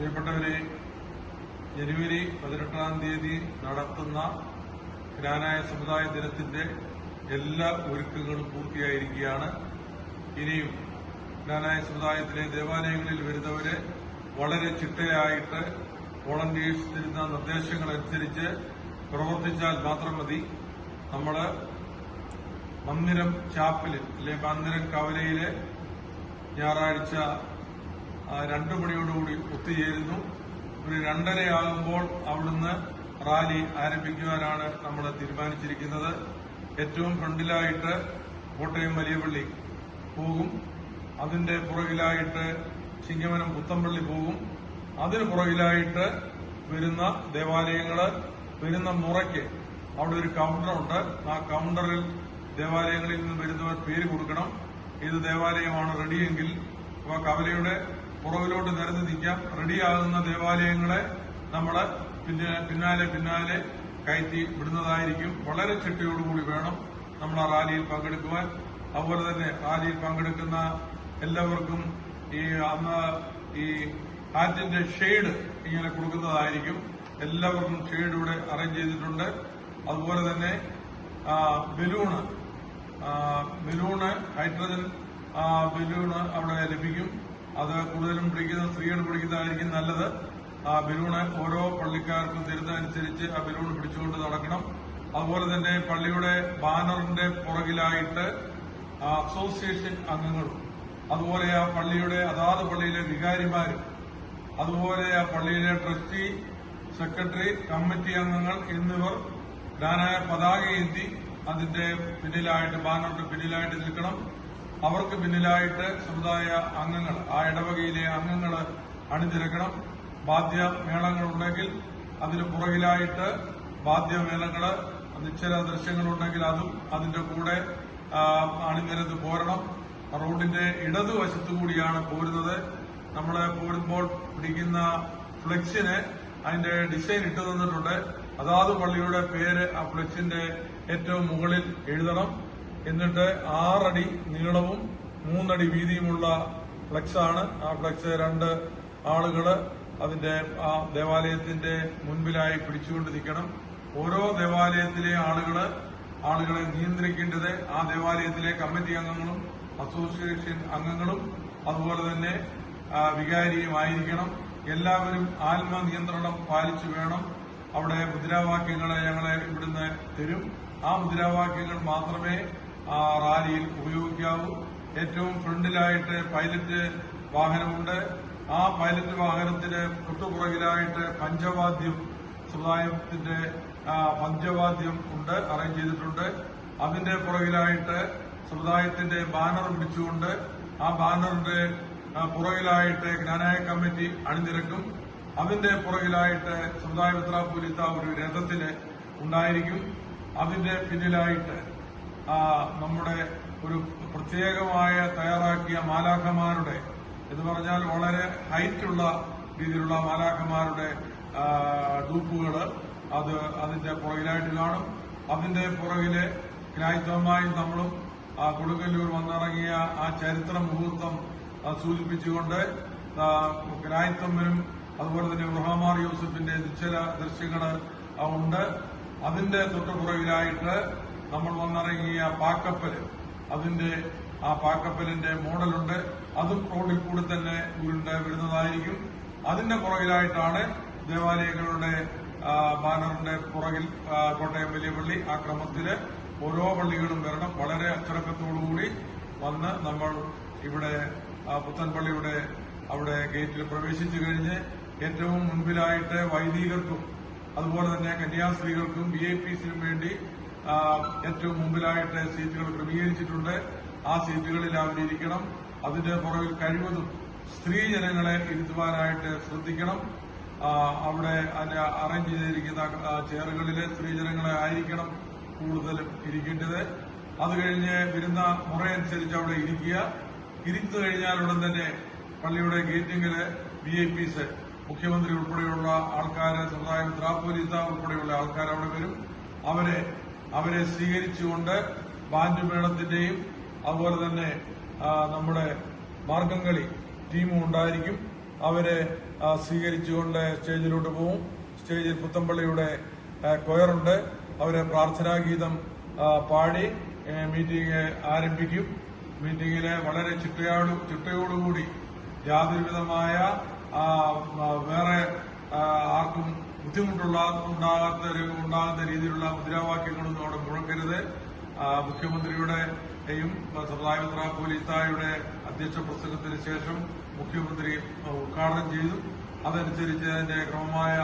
പ്രിയപ്പെട്ടവരെ ജനുവരി പതിനെട്ടാം തീയതി നടത്തുന്ന ജ്ഞാനായ സമുദായ ദിനത്തിന്റെ എല്ലാ ഒരുക്കങ്ങളും പൂർത്തിയായിരിക്കുകയാണ്. ഇനിയും ജ്ഞാനായ സമുദായത്തിലെ ദേവാലയങ്ങളിൽ വരുന്നവരെ വളരെ ചിട്ടയായിട്ട് വോളണ്ടിയേഴ്സ് തരുന്ന നിർദ്ദേശങ്ങൾ അനുസരിച്ച് പ്രവർത്തിച്ചാൽ മാത്രം മതി. നമ്മൾ മന്ദിരം ചാപ്പലിൽ അല്ലെ മന്ദിരം കവലയിലെ ഞായറാഴ്ച രണ്ടു മണിയോടുകൂടി ഒത്തുചേരുന്നു. ഒരു രണ്ടരയാകുമ്പോൾ അവിടുന്ന് റാലി ആരംഭിക്കുവാനാണ് നമ്മൾ തീരുമാനിച്ചിരിക്കുന്നത്. ഏറ്റവും ഫ്രണ്ടിലായിട്ട് കോട്ടയം വലിയപള്ളി പോകും. അതിന്റെ പുറകിലായിട്ട് ചിങ്ങമനം പുത്തമ്പള്ളി പോകും. അതിന് പുറകിലായിട്ട് വരുന്ന ദേവാലയങ്ങൾ വരുന്ന മുറയ്ക്ക് അവിടെ ഒരു കൗണ്ടറുണ്ട് ആ കൗണ്ടറിൽ ദേവാലയങ്ങളിൽ നിന്ന് വരുന്നവർ പേര് കൊടുക്കണം. ഏത് ദേവാലയമാണ് റെഡിയെങ്കിൽ അപ്പോൾ കവലയുടെ പുറകിലോട്ട് നിരന്ന് നിൽക്കാം. റെഡിയാകുന്ന ദേവാലയങ്ങളെ നമ്മൾ പിന്നെ പിന്നാലെ പിന്നാലെ കയറ്റി വിടുന്നതായിരിക്കും. വളരെ ചിട്ടയോടുകൂടി വേണം നമ്മൾ ആ റാലിയിൽ പങ്കെടുക്കുവാൻ. അതുപോലെ തന്നെ റാലിയിൽ പങ്കെടുക്കുന്ന എല്ലാവർക്കും ഈ അന്ന് ഈ ഹാറ്റിന്റെ ഷെയ്ഡ് ഇങ്ങനെ കൊടുക്കുന്നതായിരിക്കും. എല്ലാവർക്കും ഷെയ്ഡ് ഇവിടെ അറേഞ്ച് ചെയ്തിട്ടുണ്ട്. അതുപോലെ തന്നെ ബലൂണ് ബലൂണ് ഹൈഡ്രജൻ ബലൂണ് അവിടെ ലഭിക്കും. അത് കൂടുതലും പിടിക്കുന്ന സ്ത്രീകൾ പിടിക്കുന്നതായിരിക്കും നല്ലത്. ആ ബലൂണ് ഓരോ പള്ളിക്കാർക്കും തരുന്നതനുസരിച്ച് ആ ബലൂൺ പിടിച്ചുകൊണ്ട് നടക്കണം. അതുപോലെ തന്നെ പള്ളിയുടെ ബാനറിന്റെ പുറകിലായിട്ട് അസോസിയേഷൻ അംഗങ്ങളും അതുപോലെ ആ പള്ളിയുടെ അതാത് പള്ളിയിലെ വികാരിമാരും അതുപോലെ ആ പള്ളിയിലെ ട്രസ്റ്റി സെക്രട്ടറി കമ്മിറ്റി അംഗങ്ങൾ എന്നിവർ ജ്ഞാനായ പതാക അതിന്റെ പിന്നിലായിട്ട് ബാനറിന്റെ പിന്നിലായിട്ട് നിൽക്കണം. അവർക്ക് പിന്നിലായിട്ട് സമുദായ അംഗങ്ങൾ ആ ഇടവകയിലെ അംഗങ്ങൾ അണിനിരക്കണം. ബാധ്യ മേളങ്ങളുണ്ടെങ്കിൽ അതിന് പുറകിലായിട്ട് വാദ്യമേളങ്ങൾ നിശ്ചല ദൃശ്യങ്ങളുണ്ടെങ്കിൽ അതും അതിന്റെ കൂടെ അണിനിരത്ത് പോരണം. റോഡിന്റെ ഇടതുവശത്തു കൂടിയാണ് പോരുന്നത്. നമ്മൾ പോരുമ്പോൾ പിടിക്കുന്ന ഫ്ലെക്സിന് അതിന്റെ ഡിസൈൻ ഇട്ടു തന്നിട്ടുണ്ട്. അതാത് പള്ളിയുടെ പേര് ആ ഫ്ലെക്സിന്റെ ഏറ്റവും മുകളിൽ എഴുതണം. എന്നിട്ട് ആറടി നീളവും മൂന്നടി വീതിയുമുള്ള ഫ്ലക്സ് ആണ് ആ ഫ്ലക്സ് രണ്ട് ആളുകൾ അതിന്റെ ആ ദേവാലയത്തിന്റെ മുൻപിലായി പിടിച്ചുകൊണ്ട് നിൽക്കണം ഓരോ ദേവാലയത്തിലെ ആളുകൾ ആളുകളെ നിയന്ത്രിക്കേണ്ടത് ആ ദേവാലയത്തിലെ കമ്മിറ്റി അംഗങ്ങളും അസോസിയേഷൻ അംഗങ്ങളും അതുപോലെ തന്നെ വികാരിയുമായിരിക്കണം. എല്ലാവരും ആത്മനിയന്ത്രണം പാലിച്ചു വേണം. അവിടെ മുദ്രാവാക്യങ്ങളെ ഞങ്ങളെ ഇവിടുന്ന് തരും. ആ മുദ്രാവാക്യങ്ങൾ മാത്രമേ ആ റാലിയിൽ ഉപയോഗിക്കാവൂ. ഏറ്റവും ഫ്രണ്ടിലായിട്ട് പൈലറ്റ് വാഹനമുണ്ട്. ആ പൈലറ്റ് വാഹനത്തിന് തൊട്ടുപുറകിലായിട്ട് പഞ്ചവാദ്യം സമുദായത്തിന്റെ പഞ്ചവാദ്യം ഉണ്ട് അറേഞ്ച് ചെയ്തിട്ടുണ്ട്. അതിന്റെ പുറകിലായിട്ട് സമുദായത്തിന്റെ ബാനർ പിടിച്ചുകൊണ്ട് ആ ബാനറിന്റെ പുറകിലായിട്ട് ജ്ഞാനായ കമ്മിറ്റി അണിനിരക്കും. അതിന്റെ പുറകിലായിട്ട് സമുദായ മിത്രാപൂലിത്ത ഒരു രഥത്തിന് ഉണ്ടായിരിക്കും. അതിന്റെ പിന്നിലായിട്ട് നമ്മുടെ ഒരു പ്രത്യേകമായ തയ്യാറാക്കിയ മാലാഖമാരുടെ എന്ന് പറഞ്ഞാൽ വളരെ ഹൈറ്റുള്ള രീതിയിലുള്ള മാലാഖമാരുടെ ഡൂപ്പുകൾ അത് അതിന്റെ പുറകിലായിട്ട് കാണും. അതിന്റെ പുറകിലെ ഗ്രാഹിത്വമായി നമ്മളും ആ കൊടുങ്ങല്ലൂർ വന്നിറങ്ങിയ ആ ചരിത്ര മുഹൂർത്തം സൂചിപ്പിച്ചുകൊണ്ട് ഗ്രാഹിത്വമ്മനും അതുപോലെ തന്നെ ഉറഹമാർ യൂസഫിന്റെ നിശ്ചല ദൃശ്യങ്ങൾ ഉണ്ട്. അതിന്റെ തൊട്ടുപുറകിലായിട്ട് നമ്മൾ വന്നിറങ്ങിയ പാക്കപ്പൽ അതിന്റെ ആ പാക്കപ്പലിന്റെ മോഡലുണ്ട്. അതും റോഡിൽ കൂടി തന്നെ ഉരുണ്ട് വരുന്നതായിരിക്കും. അതിന്റെ പുറകിലായിട്ടാണ് ദേവാലയങ്ങളുടെ ബാനറിന്റെ പുറകിൽ കോട്ടയം വലിയ പള്ളി ആ ക്രമത്തിൽ ഓരോ പള്ളികളും വരണം. വളരെ അച്ചടക്കത്തോടുകൂടി വന്ന് നമ്മൾ ഇവിടെ പുത്തൻപള്ളിയുടെ അവിടെ ഗേറ്റിൽ പ്രവേശിച്ചു കഴിഞ്ഞ് ഏറ്റവും മുൻപിലായിട്ട് വൈദികർക്കും അതുപോലെ തന്നെ കന്യാസ്ത്രീകൾക്കും വി ഐ പിസിനും വേണ്ടി ഏറ്റവും മുമ്പിലായിട്ട് സീറ്റുകൾ ക്രമീകരിച്ചിട്ടുണ്ട്. ആ സീറ്റുകളിൽ അവരിയ്ക്കണം അതിന്റെ പുറകിൽ കഴിവതും സ്ത്രീജനങ്ങളെ ഇരുത്തുവാനായിട്ട് ശ്രദ്ധിക്കണം. അവിടെ അറേഞ്ച് ചെയ്തിരിക്കുന്ന ചെയറുകളിലെ സ്ത്രീജനങ്ങളെ ആയിരിക്കണം കൂടുതലും ഇരിക്കേണ്ടത്. അത് കഴിഞ്ഞ് വരുന്ന മുറയനുസരിച്ച് അവിടെ ഇരിക്കുക. ഇരിത്തു കഴിഞ്ഞാൽ ഉടൻ തന്നെ പള്ളിയുടെ ഗേറ്റിങ്ങിൽ വി ഐ പിസ് മുഖ്യമന്ത്രി ഉൾപ്പെടെയുള്ള ആൾക്കാര് സമുദായ ത്രാപോലീത്ത ഉൾപ്പെടെയുള്ള ആൾക്കാർ അവിടെ വരും. അവരെ അവരെ സ്വീകരിച്ചുകൊണ്ട് ബാൻഡ് മേളത്തിന്റെയും അതുപോലെ തന്നെ നമ്മുടെ മാർഗംകളി ടീമും ഉണ്ടായിരിക്കും. അവരെ സ്വീകരിച്ചുകൊണ്ട് സ്റ്റേജിലോട്ട് പോവും. സ്റ്റേജിൽ പുത്തമ്പള്ളിയുടെ കൊയറുണ്ട്. അവരെ പ്രാർത്ഥനാഗീതം പാടി മീറ്റിംഗ് ആരംഭിക്കും. മീറ്റിംഗിലെ വളരെ ചിട്ടയോട് ചിട്ടയോടുകൂടി യാതൊരുവിധമായ വേറെ ആർക്കും ബുദ്ധിമുട്ടുള്ള ഉണ്ടാകാത്ത ഉണ്ടാകുന്ന രീതിയിലുള്ള മുദ്രാവാക്യങ്ങളൊന്നും അവിടെ മുഴക്കരുത് മുഖ്യമന്ത്രിയുടെയും സമുദായപത്ര പോലീസായുടെ അധ്യക്ഷ പ്രസംഗത്തിന് ശേഷം മുഖ്യമന്ത്രി ഉദ്ഘാടനം ചെയ്തു. അതനുസരിച്ച് അതിന്റെ ക്രമമായ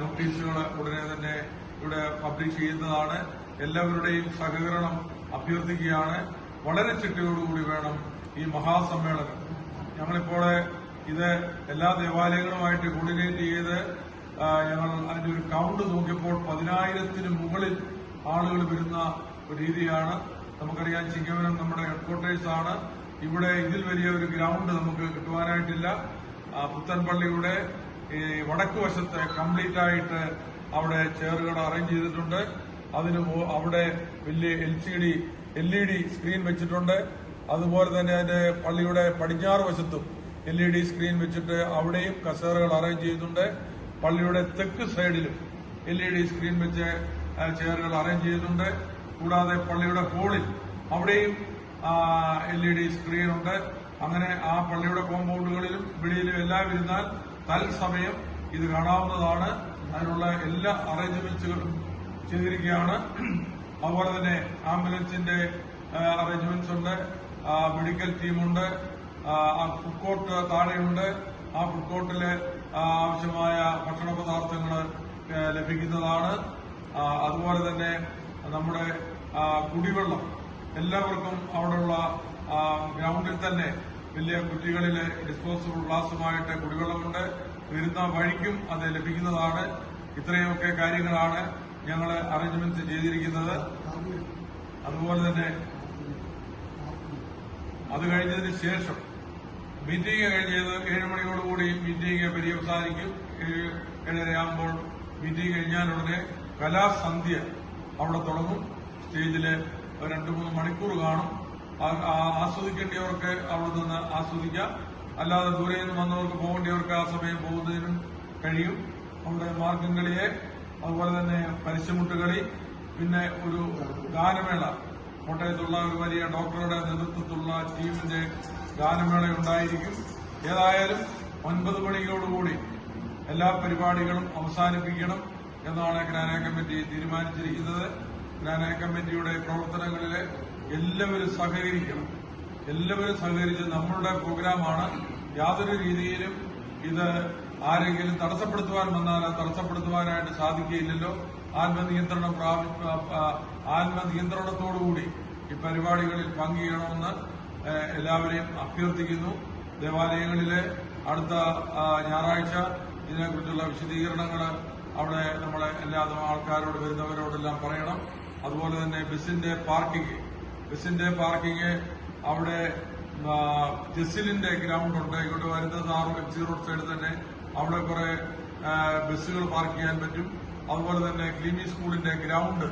നോട്ടീസുകൾ ഉടനെ തന്നെ ഇവിടെ പബ്ലിഷ് ചെയ്യുന്നതാണ്. എല്ലാവരുടെയും സഹകരണം അഭ്യർത്ഥിക്കുകയാണ്. വളരെ ചിട്ടയോടുകൂടി വേണം ഈ മഹാസമ്മേളനം. ഞങ്ങളിപ്പോൾ ഇത് എല്ലാ ദേവാലയങ്ങളുമായിട്ട് കോർഡിനേറ്റ് ചെയ്ത് ഞങ്ങൾ അതിന്റെ ഒരു കൗണ്ട് നോക്കിയപ്പോൾ പതിനായിരത്തിന് മുകളിൽ ആളുകൾ വരുന്ന ഒരു രീതിയാണ്. നമുക്കറിയാം ചിങ്ങവനം നമ്മുടെ ഹെഡ്ക്വാർട്ടേഴ്സ് ആണ്. ഇവിടെ ഇതിൽ വലിയ ഒരു ഗ്രൗണ്ട് നമുക്ക് കിട്ടുവാനായിട്ടില്ല. പുത്തൻപള്ളിയുടെ ഈ വടക്ക് വശത്ത് കംപ്ലീറ്റ് ആയിട്ട് അവിടെ ചെയറുകൾ അറേഞ്ച് ചെയ്തിട്ടുണ്ട്. അതിന് അവിടെ വലിയ L C D L E D screen വെച്ചിട്ടുണ്ട്. അതുപോലെ തന്നെ അതിന്റെ പള്ളിയുടെ പടിഞ്ഞാറ് വശത്തും എൽ ഇ ഡി സ്ക്രീൻ വെച്ചിട്ട് അവിടെയും കസേറകൾ അറേഞ്ച് ചെയ്തിട്ടുണ്ട്. പള്ളിയുടെ തെക്ക് സൈഡിലും എൽ ഇ ഡി സ്ക്രീൻ വെച്ച് ചെയറുകൾ അറേഞ്ച് ചെയ്തിട്ടുണ്ട്. കൂടാതെ പള്ളിയുടെ ഹോളിൽ അവിടെയും എൽ ഇ ഡി സ്ക്രീൻ ഉണ്ട്. അങ്ങനെ ആ പള്ളിയുടെ കോമ്പൗണ്ടുകളിലും വെളിയിലും എല്ലാം ഇരുന്നാൽ തൽസമയം ഇത് കാണാവുന്നതാണ്. അതിനുള്ള എല്ലാ അറേഞ്ച്മെന്റ്സുകളും ചെയ്തിരിക്കുകയാണ്. അതുപോലെ തന്നെ ആംബുലൻസിന്റെ അറേഞ്ച്മെന്റ്സ് ഉണ്ട്. മെഡിക്കൽ ടീമുണ്ട്. ആ, ഫുഡ് കോർട്ട് താഴെയുണ്ട്. ആ ഫുഡ് കോർട്ടിൽ ആവശ്യമായ ഭക്ഷണ പദാർത്ഥങ്ങൾ ലഭിക്കുന്നതാണ്. അതുപോലെ തന്നെ നമ്മുടെ കുടിവെള്ളം. എല്ലാവർക്കും അവിടെയുള്ള ഗ്രൗണ്ടിൽ തന്നെ വലിയ കുറ്റികളിലെ ഡിസ്പോസിബിൾ ഗ്ലാസുമായിട്ട് കുടിവെള്ളമുണ്ട്. വരുന്ന വഴിക്കും അത് ലഭിക്കുന്നതാണ്. ഇത്രയൊക്കെ കാര്യങ്ങളാണ് ഞങ്ങൾ അറേഞ്ച്മെന്റ്സ് ചെയ്തിരിക്കുന്നത്. അതുപോലെ തന്നെ അത് കഴിഞ്ഞതിന് ശേഷം മീറ്റിംഗ് കഴിഞ്ഞത് ഏഴ് മണിയോടുകൂടി മീറ്റിംഗ് പര്യവസാനിക്കും. ഏഴ് ഏഴരയാകുമ്പോൾ മീറ്റിംഗ് കഴിഞ്ഞാലുടനെ കലാസന്ധ്യ അവിടെ തുടങ്ങും. സ്റ്റേജിൽ രണ്ടു മൂന്ന് മണിക്കൂർ കാണും. ആസ്വദിക്കേണ്ടവർക്ക് അവിടെ നിന്ന് ആസ്വദിക്കാം. അല്ലാതെ ദൂരെ നിന്ന് വന്നവർക്ക് പോകേണ്ടവർക്ക് ആ സമയം പോകുന്നതിനും കഴിയും. അവിടെ മാർഗം കളിയെ അതുപോലെ തന്നെ പരസ്യമുട്ടുകളി പിന്നെ ഒരു ഗാനമേള. കോട്ടയത്തുള്ള ഒരു വലിയ ഡോക്ടറുടെ നേതൃത്വത്തിലുള്ള ടീമിന്റെ ഗാനമേള ഉണ്ടായിരിക്കും. ഏതായാലും ഒൻപത് മണിയോടുകൂടി എല്ലാ പരിപാടികളും അവസാനിപ്പിക്കണം എന്നാണ് ഗ്രാന കമ്മിറ്റി തീരുമാനിച്ചിരിക്കുന്നത്. ഗ്രാന കമ്മിറ്റിയുടെ പ്രവർത്തനങ്ങളിൽ എല്ലാവരും സഹകരിക്കണം. എല്ലാവരും സഹകരിച്ച് നമ്മളുടെ പ്രോഗ്രാമാണ്. യാതൊരു രീതിയിലും ഇത് ആരെങ്കിലും തടസ്സപ്പെടുത്തുവാൻ വന്നാൽ അത് തടസ്സപ്പെടുത്തുവാനായിട്ട് സാധിക്കുകയില്ലല്ലോ. ആത്മനിയന്ത്രണം ആത്മനിയന്ത്രണത്തോടുകൂടി ഈ പരിപാടികളിൽ പങ്കുചെയ്യണമെന്ന് എല്ലാവരെയും അഭ്യർത്ഥിക്കുന്നു. ദേവാലയങ്ങളിലെ അടുത്ത ഞായറാഴ്ച ഇതിനെക്കുറിച്ചുള്ള വിശദീകരണങ്ങൾ അവിടെ നമ്മളെ എല്ലാ ആൾക്കാരോട് വരുന്നവരോടെല്ലാം പറയണം. അതുപോലെ തന്നെ ബസിന്റെ പാർക്കിംഗ്. ബസിന്റെ പാർക്കിംഗ് അവിടെ ജെസിലിന്റെ ഗ്രൗണ്ട് ഉണ്ട്. ഇങ്ങോട്ട് വരുന്നത് ആറ് എം സി റോഡ് സൈഡിൽ തന്നെ അവിടെ കുറെ ബസ്സുകൾ പാർക്ക് ചെയ്യാൻ പറ്റും. അതുപോലെ തന്നെ ക്ലീനി സ്കൂളിന്റെ ഗ്രൗണ്ട്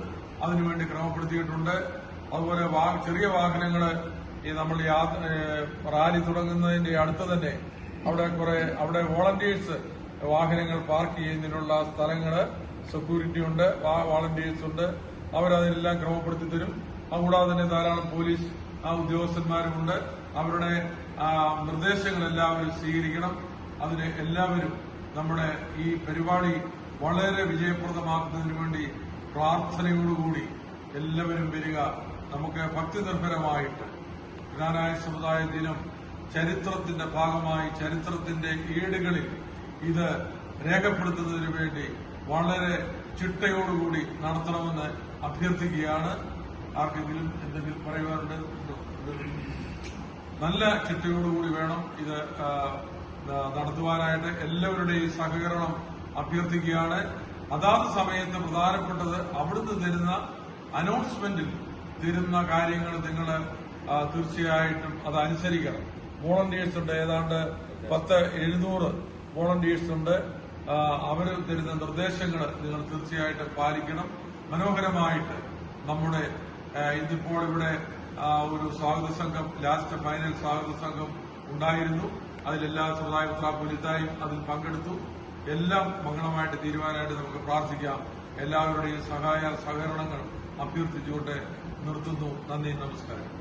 അതിനുവേണ്ടി ക്രമപ്പെടുത്തിയിട്ടുണ്ട്. അതുപോലെ ചെറിയ വാഹനങ്ങൾ ഈ നമ്മൾ റാലി തുടങ്ങുന്നതിന്റെ അടുത്ത് തന്നെ അവിടെ കുറെ അവിടെ വോളണ്ടിയേഴ്സ് വാഹനങ്ങൾ പാർക്ക് ചെയ്യുന്നതിനുള്ള സ്ഥലങ്ങൾ സെക്യൂരിറ്റി ഉണ്ട് വോളണ്ടിയേഴ്സ് ഉണ്ട്. അവരതിനെല്ലാം ക്രമപ്പെടുത്തി തരും. അതുകൂടാതെ തന്നെ ധാരാളം പോലീസ് ആ ഉദ്യോഗസ്ഥന്മാരുമുണ്ട് അവരുടെ നിർദ്ദേശങ്ങൾ എല്ലാവരും സ്വീകരിക്കണം. അതിന് എല്ലാവരും നമ്മുടെ ഈ പരിപാടി വളരെ വിജയപ്രദമാക്കുന്നതിന് വേണ്ടി പ്രാർത്ഥനയോടുകൂടി എല്ലാവരും വരിക. നമുക്ക് ഭക്തി നിർഭരമായിട്ട് ജ്ഞാനായ സമുദായ ദിനം ചരിത്രത്തിന്റെ ഭാഗമായി ചരിത്രത്തിന്റെ ഏടുകളിൽ ഇത് രേഖപ്പെടുത്തുന്നതിന് വേണ്ടി വളരെ ചിട്ടയോടുകൂടി നടത്തണമെന്ന് അഭ്യർത്ഥിക്കുകയാണ്. ആർക്കെങ്കിലും എന്തെങ്കിലും പറയുവാനുണ്ട് നല്ല ചിട്ടയോടുകൂടി വേണം ഇത് നടത്തുവാനായിട്ട്. എല്ലാവരുടെയും സഹകരണം അഭ്യർത്ഥിക്കുകയാണ്. അതാത് സമയത്ത് പ്രധാനപ്പെട്ടത് അവിടുന്ന് തരുന്ന അനൗൺസ്മെന്റിൽ തരുന്ന കാര്യങ്ങൾ നിങ്ങൾ തീർച്ചയായിട്ടും അത് അനുസരിക്കണം. വോളണ്ടിയേഴ്സ് ഉണ്ട് ഏതാണ്ട് പത്ത് എഴുന്നൂറ് വോളണ്ടിയേഴ്സ് ഉണ്ട് അവർ തരുന്ന നിർദ്ദേശങ്ങൾ നിങ്ങൾ തീർച്ചയായിട്ടും പാലിക്കണം. മനോഹരമായിട്ട് നമ്മുടെ ഇന്നിപ്പോൾ ഇവിടെ ഒരു സ്വാഗത സംഘം ലാസ്റ്റ് ഫൈനൽ സ്വാഗത സംഘം ഉണ്ടായിരുന്നു. അതിലെല്ലാ സമുദായ പുലിത്തായും അതിൽ പങ്കെടുത്തു. എല്ലാം മംഗളമായിട്ട് തീരുമാനമായിട്ട് നമുക്ക് പ്രാർത്ഥിക്കാം. എല്ലാവരുടെയും സഹായ സഹകരണങ്ങൾ അഭ്യർത്ഥിച്ചുകൊണ്ട് നിർത്തുന്നു. നന്ദി നമസ്കാരം.